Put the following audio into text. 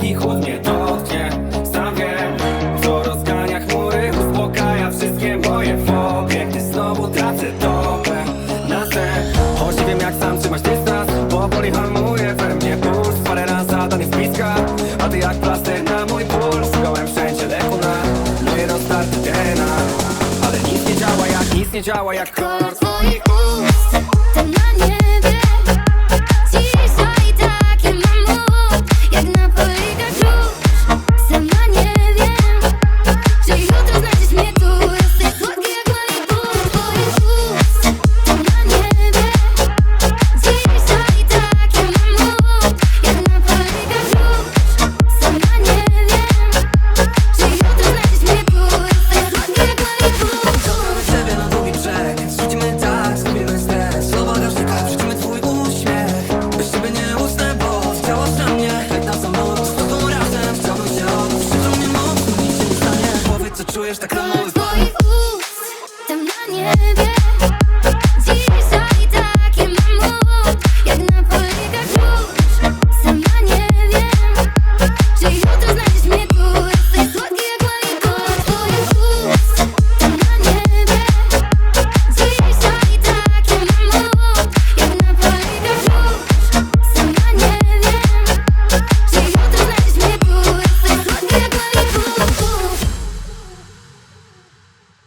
Jaki chłód mnie dotknie. Sam wiem Co rozgania chmury Uspokaja wszystkie moje fobie Gdy znowu tracę topę Na sen Choć nie wiem jak sam trzymać dystans Bo boli hamuje we mnie puls. Parę razy zadań jest bliska A ty jak plaster na mój puls. Szukałem wszędzie leku na No i rozdarty DNA. Ale nic nie działa jak nic nie działa jak kolor twoich ust end.